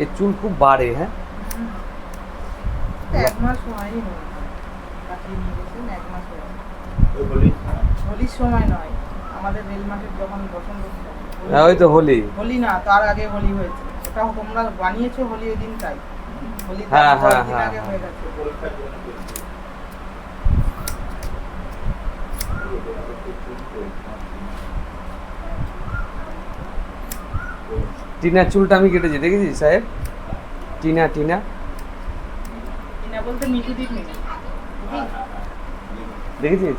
এর চুল খুব বাড়ে হ্যাঁ? এক মাস হয়নি হোলির সময় নয়। আমাদের রেল মাঠের যখন বসন্ত হোলি- হ্যাঁ ওই তো হোলি। হোলি না তার আগে হোলি হয়েছে। ওটা তোমরা বানিয়েছো হোলি ওই দিনটাই হোলি তার হ্যাঁ, হ্যাঁ, দিন হ্যাঁ, আগে হ্যাঁ। হয়ে। গেছে। পরীক্ষার টিনার চুলটা আমি কেটেছি দেখেছিস সাহেব? টিনা টিনা। দেখেছিস?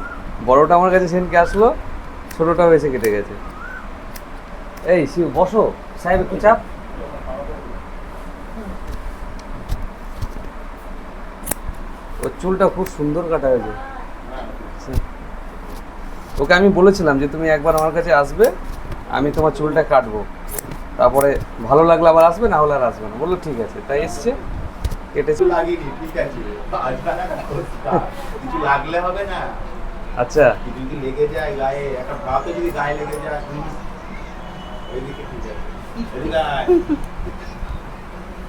বড়টা আমার কাছে সেনকে আসলো ছোটটাও হয়েছে কেটে গেছে। এই শিব বসো। সাহেব একটু চাপ। ওর চুলটা খুব সুন্দর কাটা হয়েছে। ওকে আমি বলেছিলাম যে তুমি একবার আমার কাছে আসবে আমি তোমার চুলটা কাটবো। তারপরে ভালো লাগলে আবার আসবে না হলে আর আসবে না। বলল ঠিক আছে। তাই এসছে কেটেছে। কিছু ঠিক আছে। লাগলে হবে না। আচ্ছা। কিছু যদি লেগে যায় গায়ে একটা ভাতে যদি গায়ে লেগে যায় ওইদিকে ঠিক আছে।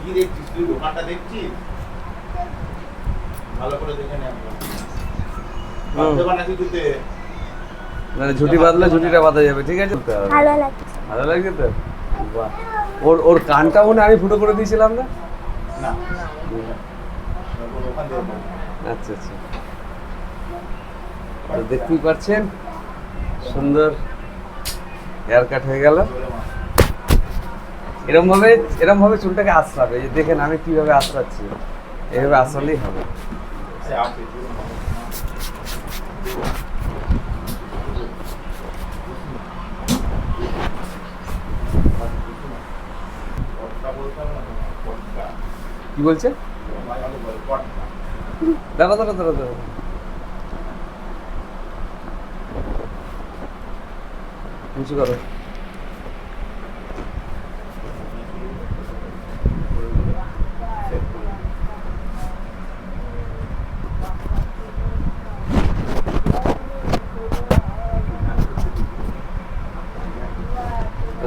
কি দেখছিস তুই? দোকানটা দেখছিস? ভালো করে দেখে নে আমরা মানে ঝুটি বাঁধলে ঝুটিটা বাঁধা যাবে ঠিক আছে? ভালো লাগছে। ভালো লাগছে তো? বাহ। ওর ওর কানটা মনে আমি ফুটো করে দিয়েছিলাম না। আচ্ছা আচ্ছা। দেখতেই পাচ্ছেন সুন্দর হেয়ার কাট হয়ে গেল। এরম ভাবে এরম ভাবে চুলটাকে আশ্রাবে দেখেন আমি কীভাবে আশ্রাচ্ছি এভাবে আশ্রালেই হবে সে আসে, জোরে মার। পটকা বলতে হবে না তো, পটকা। কি বলছে। দাঁড়া দাঁড়া দাঁড়া দাঁড়া। নিচু করো।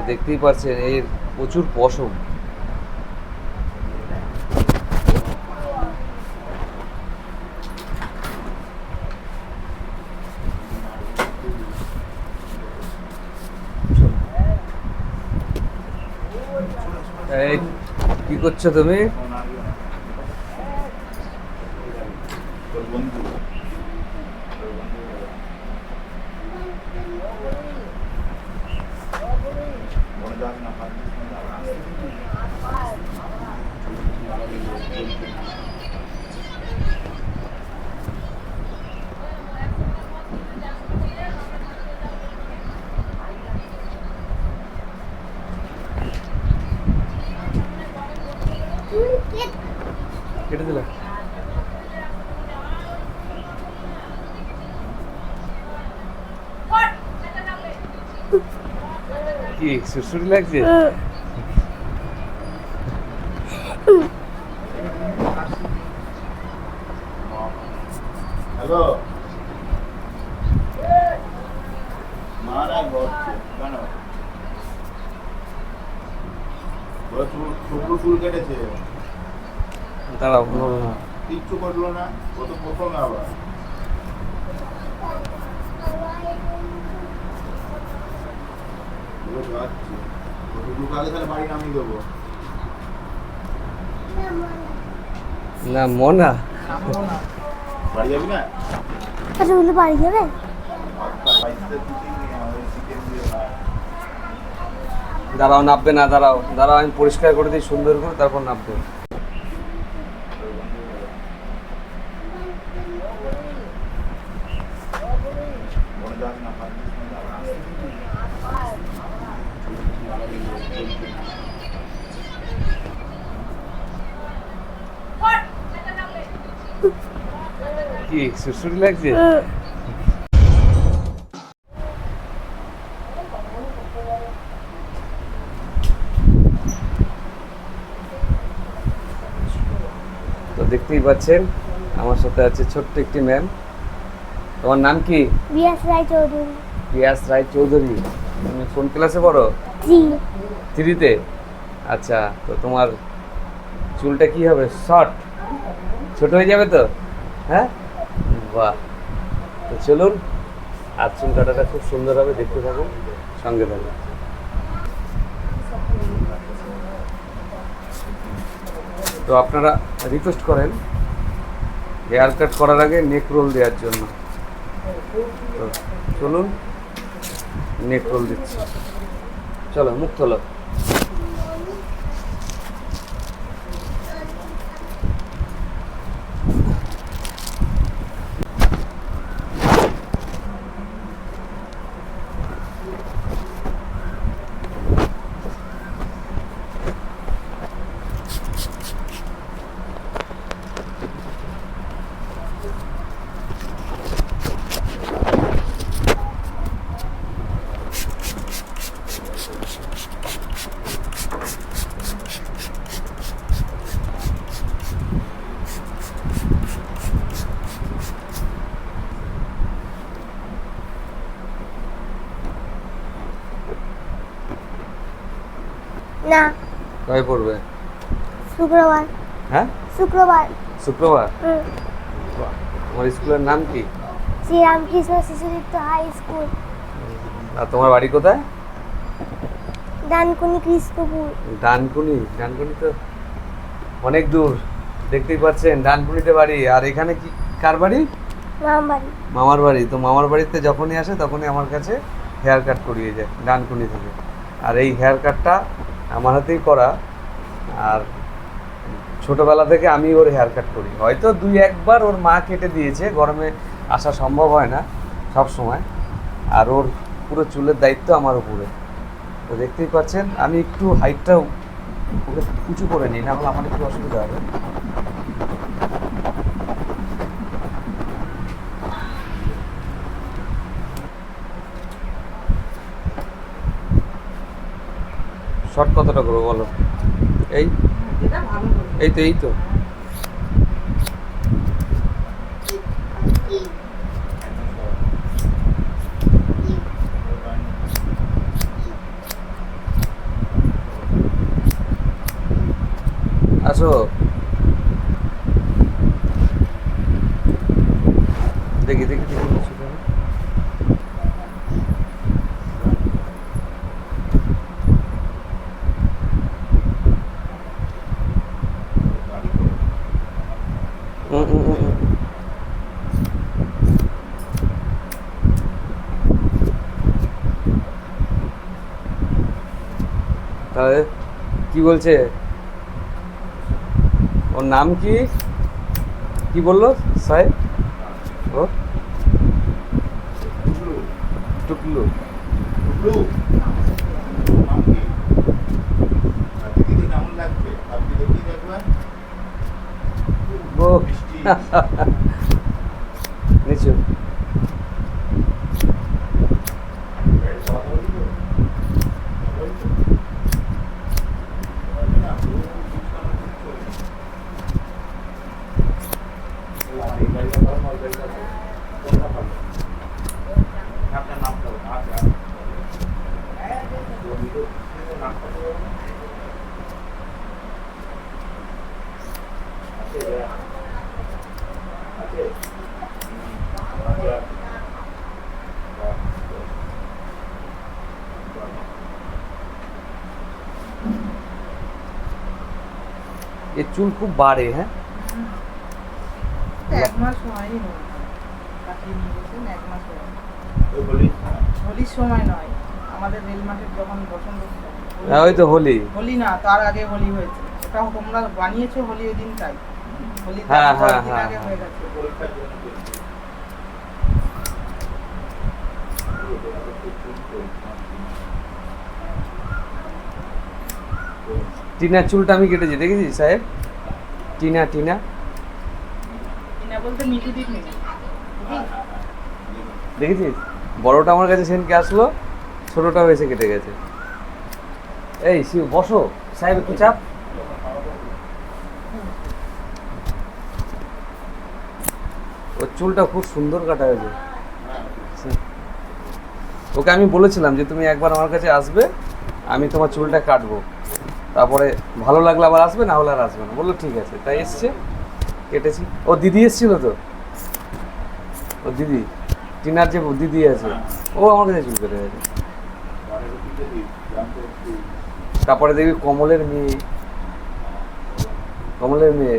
দেখতেই পাচ্ছেন এর প্রচুর পশম। কি করছ তুমি ফোন আসবে না। তোর বন্ধু তোর বন্ধু মনে যাস না হাত দিস না, দাঁড়া। কেটে দিলা কি সুরসুরি লাগছে হ্যালো মা না বলছে কেন ওরা চুল শুকনো চুল কেটেছে দাঁড়াও বলো না। কিচ্ছু করল না ও তো প্রথমে আবার ও যাচ্ছে ও তো ঢুকালে তাহলে বাড়ি নামিয়ে দেবো না মনা। বাড়ি যাবি না আচ্ছা বলে বাড়ি যাবে। দাঁড়াও নাববে না দাঁড়াও। দাঁড়াও আমি পরিষ্কার করে দিই সুন্দর করে তারপর নাববে মনে যাস না হাত দিস না, দাঁড়া। সুরসুরি লাগছে? তো দেখতেই পাচ্ছেন আমার সাথে আছে ছোট্ট একটি ম্যাম তোমার নাম কি? বিয়াস রায় চৌধুরী। পিয়াস রায় চৌধুরী। তুমি কোন ক্লাসে পড়ো? জি থ্রিতে? আচ্ছা তো তোমার চুলটা কি হবে? শর্ট। ছোট হয়ে যাবে তো? হ্যাঁ? বাহ। তো চলুন, আর চুল কাটাটা খুব সুন্দর হবে দেখতে থাকুন, সঙ্গে থাকুন। তো আপনারা রিকোয়েস্ট করেন হেয়ার কাট করার আগে নেক রোল দেওয়ার জন্য। তো চলুন নেক রোল দিচ্ছি। চলো, মুখ তোলো না কবে পড়বে? শুক্রবার। হ্যাঁ? শুক্রবার। শুক্রবার? হুম। তোমার স্কুলের নাম কি? Sri Ramakrishna Shishudipta high school. আর তোমার বাড়ি কোথায়? ডানকুনি কৃষ্ণপুর। ডানকুনি? ডানকুনি তো অনেক দূর। দেখতেই পাচ্ছেন ডানকুনিতে বাড়ি। আর এখানে কি কার বাড়ি? মামবাড়ি মামার বাড়ি। তো মামার বাড়িতে যখনই আসে তখনই আমার কাছে হেয়ার কাট করিয়ে যায় ডানকুনি থেকে। আর এই হেয়ার কাটটা আমার হাতেই করা। আর ছোটবেলা থেকে আমি ওর হেয়ার কাট করি। হয়তো দুই একবার ওর মা কেটে দিয়েছে, গরমে আসা সম্ভব হয় না সব সময়। আর ওর পুরো চুলের দায়িত্ব আমার উপরে। তো দেখতেই পাচ্ছেন, আমি একটু হাইটটাও উঁচু করে নিই, না হলে আমার একটু অসুবিধা হবে। শর্ট কতটা করব বলো। এই। এই তো এই তো। আসো দেখি দেখি দেখি কিছু দেখি। উম, উম, উম, উম। তাহলে কি বলছে? ওর নাম কি? কি বলল? সাহেব? ও? টুকলু। টুকলু, কেমন লাগছে? আপনি দেখি দেখবেন। ও মিষ্টি। নিচু এই কথা বলি তো? বলি তো? বলি না, পুরো বিছানা ঠিক করে। আমার এই গাড়িটা ভালো, আমার গাড়িটা ভালো। কোনটা ভালো? আপনার নামটা বলুন, আপনার। নামটা বলুন। আছে, আছে। আছে। এর চুল খুব বাড়ে হ্যাঁ? এক মাস হয়নি হোলির সময়? নয়। আমাদের রেল মাঠের যখন বসন্ত হোলি- হ্যাঁ, ওই তো হোলি। হোলি না তার আগে হোলি হয়েছে। ওটা তোমরা বানিয়েছো হোলি ওই দিনটাই হোলি তার হ্যাঁ, হ্যাঁ, হ্যাঁ, আগে হ্যাঁ। হয়ে। গেছে পরীক্ষার জন্য করছি। টিনার চুলটা আমি কেটেছি দেখেছি সাহেব? টিনা টিনা। দেখেছিস? বড়টা আমার কাছে সেনকে আসলো ছোটটাও হয়েছে কেটে গেছে। এই শিব বসো। সাহেব একটু চাপ। ওর চুলটা খুব সুন্দর কাটা হয়েছে। ওকে আমি বলেছিলাম যে তুমি একবার আমার কাছে আসবে আমি তোমার চুলটা কাটবো। তারপরে ভালো লাগলে আবার আসবে, না হলে আর আসবে না। বলল, ঠিক আছে। তাই এসছে, কেটেছি। ও দিদি এসছিল তো? ও দিদি, টিনার যে দিদি আছে, ও আমার কাছে চুল কেটে গেছে। তারপরে দেখবি কমলের মেয়ে। কমলের মেয়ে।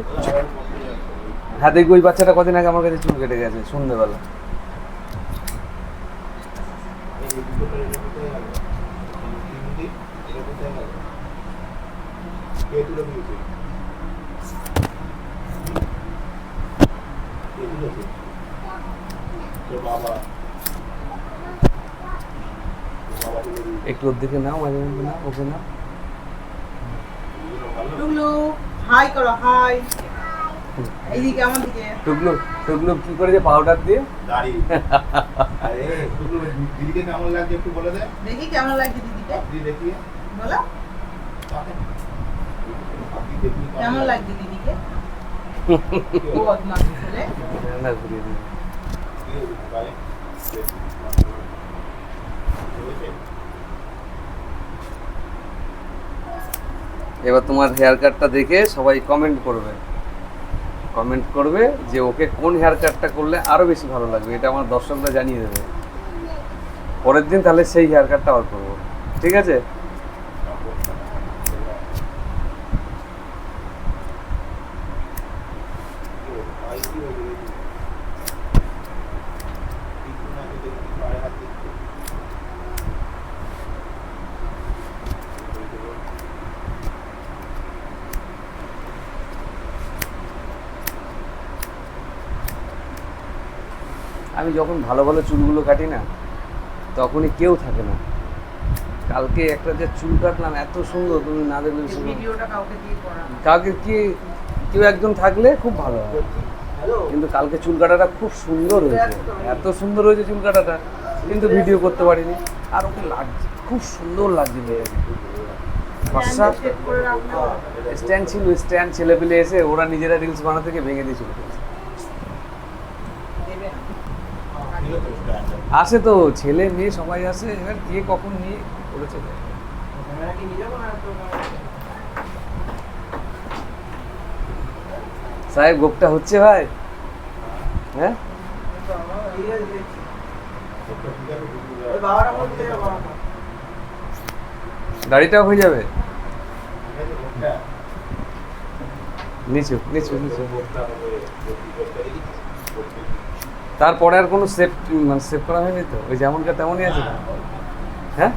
হ্যাঁ দেখবি ওই বাচ্চাটা কদিন আগে আমার কাছে চুল কেটে গেছে সন্ধ্যেবেলা কে তুলে দিয়েছে কে তুলেছে তোর বাবা তোর বাবা তুলে দিয়েছে একটু ওর দিকে নাও মাঝে মাঝে না ওকে না এগুলো ভালো টুকলু হাই করো হাই এইদিকে আমার দিকে টুকলু টুকলু কি করেছে পাউডার দিয়ে দাড়ি আরে টুকলু দিদিকে কেমন লাগছে একটু বলে দে দেখি কেমন লাগছে দিদিকে আপনি দেখিয়ে বলো আপনি দেখি কেমন লাগছে দিদিকে ও বদমাস ছেলে না ঘুরিয়ে দিই এবার তোমার হেয়ার কাটটা দেখে সবাই কমেন্ট করবে। কমেন্ট করবে যে ওকে কোন হেয়ার কাটটা করলে আরও বেশি ভালো লাগবে, এটা আমার দর্শকরা জানিয়ে দেবে। পরের দিন তাহলে সেই হেয়ার কাটটা আবার করব। ঠিক আছে? আমি যখন ভালো ভালো চুলগুলো কাটি না তখনই কেউ থাকে না। কালকে একটা যে চুল কাটলাম এত সুন্দর তুমি না দেখলে কাউকে কালকে কি কেউ একজন থাকলে খুব ভালো হয়। কিন্তু কালকে চুল কাটাটা খুব সুন্দর হয়েছে। এত সুন্দর হয়েছে। চুল কাটাটা। কিন্তু ভিডিও করতে পারিনি। আর ওকে লাগছে খুব সুন্দর লাগছে ফর্সা স্ট্যান্ড ছিল স্ট্যান্ড ছেলে পেলে এসে ওরা নিজেরা রিলস বানাতে গিয়ে ভেঙে দিয়ে চলে গেছে দেবে আসে তো, ছেলে মেয়ে সবাই আসে, এবার কে কখন নিয়ে করেছে তো সাহেব, গোপটা হচ্ছে ভাই? হ্যাঁ? দাড়িটাও হয়ে যাবে? নিচু নিচু নিচু। তারপরে আর কোনো সেভ মানে সেভ করা হয়নি তো? ওই যেমনকার তেমনই আছে? হ্যাঁ?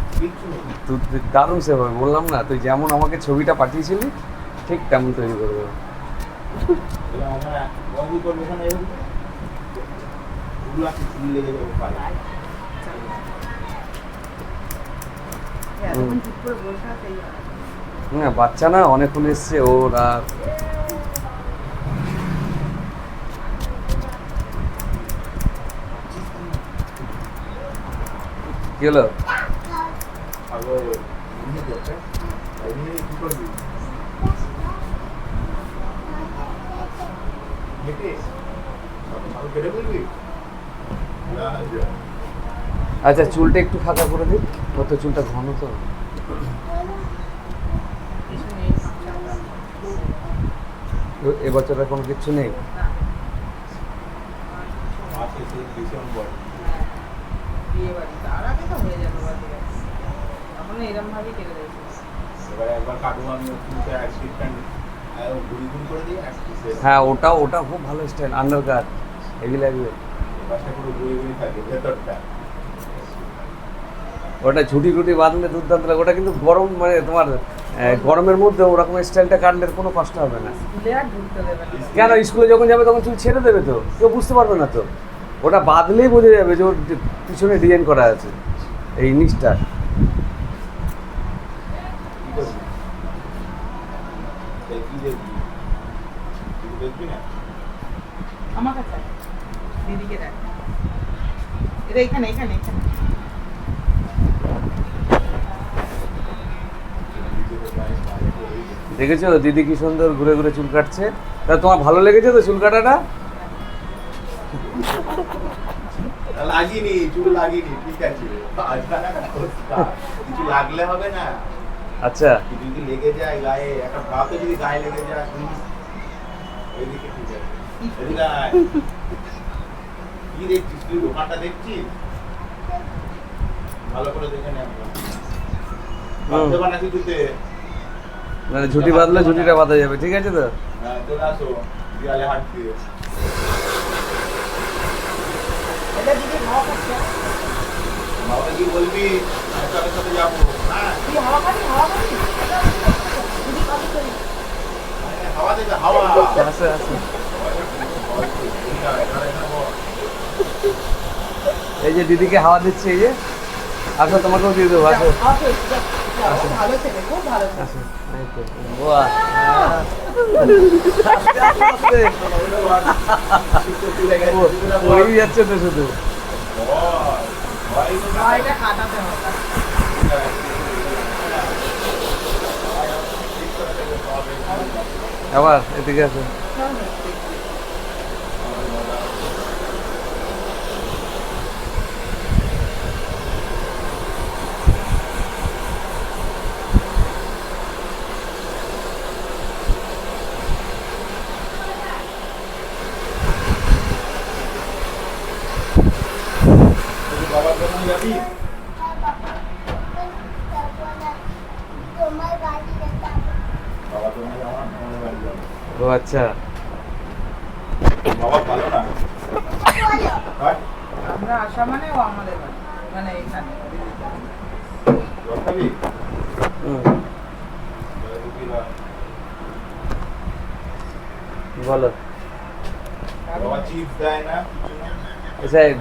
তুই দারুণ সেভ হবে বললাম না তুই যেমন আমাকে ছবিটা পাঠিয়েছিলি ঠিক তেমন তৈরি করে দেবো। এতক্ষণ চুপ করে বসে আছে এই হ্যাঁ বাচ্চা না অনেকক্ষণ এসছে ওর আর কি আচ্ছা চুলটা একটু ফাঁকা করে দিই। ওর তো চুলটা ঘন তো। এবছর কোনো কিছু নেই? আগে তো হয়ে যাবে বাড়ি তখন এরকম ভাবেই কেটে দিয়েছে এবারে একবার কাটবো আমি চুলটা এক স্ট্রিট ঘুরি ঘুরি করে দিই এক হ্যাঁ ওটা ওটা খুব ভালো স্টাইল আন্ডার কাট হেভি লাগবে পুরো থাকে ভেতরটা। ওটা ঝুটি টুটি বাঁধলে দুর্দান্ত লাগে। ওটা কিন্তু গরম মানে তোমার গরমের মধ্যে ওরকম স্টাইলটা কাটলে কোনো কষ্ট হবে না। কেন স্কুলে যখন যাবে তখন চুল ছেড়ে দেবে তো? কেউ বুঝতে পারবে না তো। ওটা বাঁধলেই বোঝা যাবে যে ওর যে পিছনে ডিজাইন করা আছে। এই আমার কাছে দিদিকে দেখ। এটা এখানে এখানে এখানে। দেখেছ? দিদি কি সুন্দর ঘুরে ঘুরে চুল কাটছে। তা তোমার ভালো লেগেছে তো চুল কাটাটা? লাগিনি চুল লাগিনি ঠিক আছে। কিছু লাগলে হবে না। আচ্ছা। কিছু যদি লেগে যায় গায়ে একটা ভাতে যদি গায়ে লেগে যায় ওইদিকে ঠিক আছে। কি দেখছিস তুই? দোকানটা দেখছিস? ভালো করে দেখে নে মানে ঝুটি বাঁধলে ঝুটিটা বাঁধা যাবে ঠিক আছে তো? হ্যাঁ চলে আসো। দেয়ালে হাত কি বলবি সাথে যাব। হ্যাঁ হাওয়া খাবি হাওয়া খাবি দিদি খাবি তো আরে, হাওয়া দেবে হাওয়া। আছে আছে। এই যে দিদিকে হাওয়া দিচ্ছে এই যে। আসো তোমাকেও দিয়ে দেবো আসো। ভালো ছেলে খুব ভালো ছেলে যাচ্ছে তো শুধু। আবার এদিকে আছে বাবার দোকানে যাবি তোমার গাড়ি দেখা বাবার দোকানে যাওয়া আমাদের বাড়ি যাব ও আচ্ছা। বাবা ভালো না? হ্যাঁ? আমরা আসা মানে ও আমাদের মানে এখানে। বলো।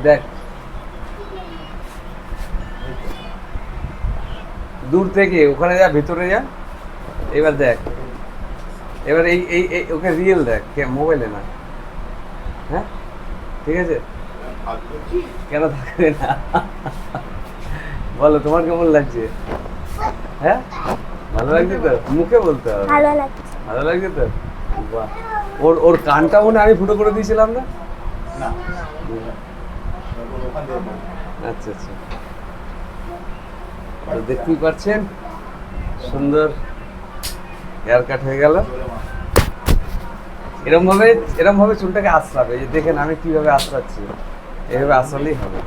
দেখ। দূর থেকে ওখানে যা ভিতরে যা। এবার দেখ। এবার এই এই এই ওকে রিয়েল দেখ কে মোবাইলে না। হ্যাঁ? ঠিক আছে? কেন থাকবে না? বলো তোমার কেমন লাগছে? হ্যাঁ? ভালো লাগছে তো? মুখে বলতে হবে। ভালো লাগছে। ভালো লাগছে তো? বাহ। ওর ওর কানটা মনে হয় আমি ফুটো করে দিয়েছিলাম না। আচ্ছা আচ্ছা। দেখতেই পাচ্ছেন? সুন্দর। হেয়ার কাট হয়ে গেল। চলে মা। ভাবে চুলটাকে আশ্রাবে যে দেখেন আমি কীভাবে আশ্রাচ্ছি এইভাবে আশ্রালেই হবে।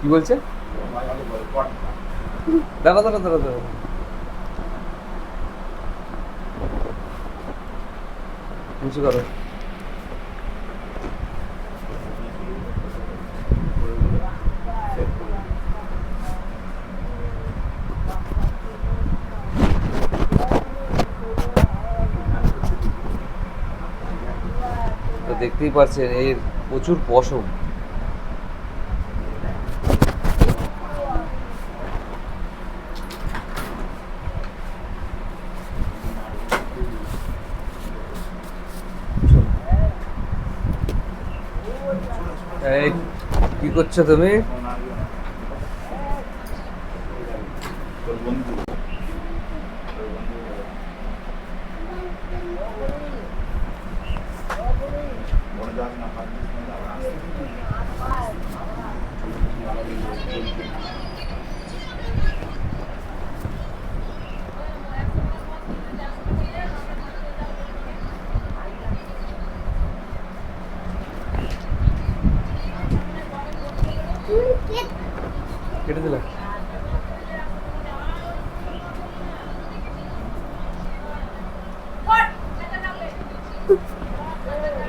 কি বলছে বলে পটকা। দাঁড়া দাঁড়া কিছু করো তো দেখতেই পাচ্ছেন এর প্রচুর পশম। কি করছ তুমি তোর বন্ধু মনে যাস না হাত দিস না, আবার আসতে। কেটে দিলাম।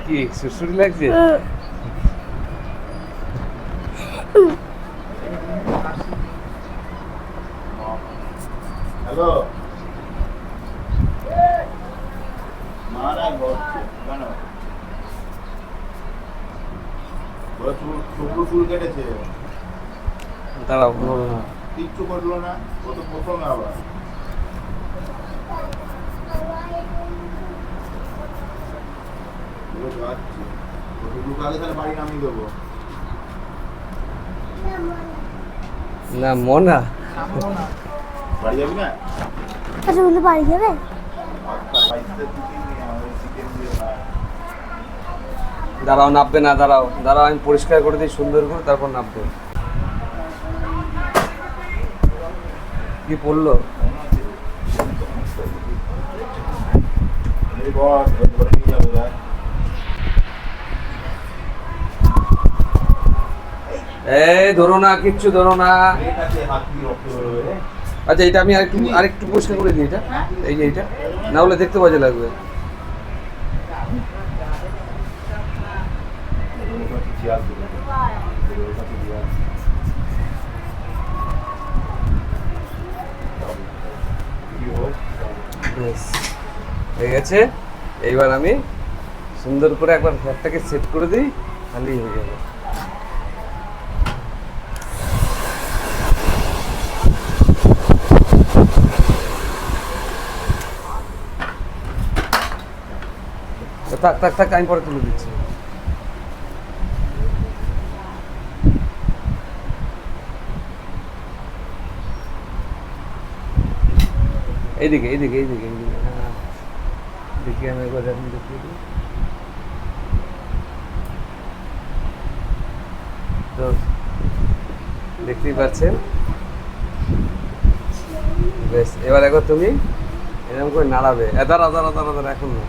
কি সুরসুরি লাগছে? চুল কেটেছে দাঁড়াও কিচ্ছু করল না ও তো প্রথমে আবার তাহলে বাড়ি না মনা যাবি? না আচ্ছা বাড়ি যাবে আচ্ছা স্পাইসিটা দিতেই নেই আমাদের চিকেন দিয়ে ভাত দাঁড়াও, নাববে না, দাঁড়াও। দাঁড়াও, আমি পরিষ্কার করে দিই, সুন্দর করে, তারপর নাববে। কি পড়ল? এই, ধরে না, কিচ্ছু ধরো না। আচ্ছা এটা আমি আরেকটু আরেকটু পরিষ্কার করে দিই, এটা। এই যে এটা না হলে দেখতে বাজে লাগবে চেয়ার দেবে ওর কাছে দিয়ে আসবে। কি হোক বেশ হয়ে গেছে এইবার আমি সুন্দর করে একবার হেয়ারটাকে সেট করে দিই তাহলেই হয়ে যাবে। থাক থাক থাক, আমি পরে তুলে দিচ্ছি। এইদিকে এইদিকে এইদিকে এইদিকে। দেখি আমি একবার এখন দিই তো দেখতেই পাচ্ছেন। বেশ, এবার একবার তুমি এরকম করে নাড়াবে। এদার আদার আদার দাঁড়াও এখন না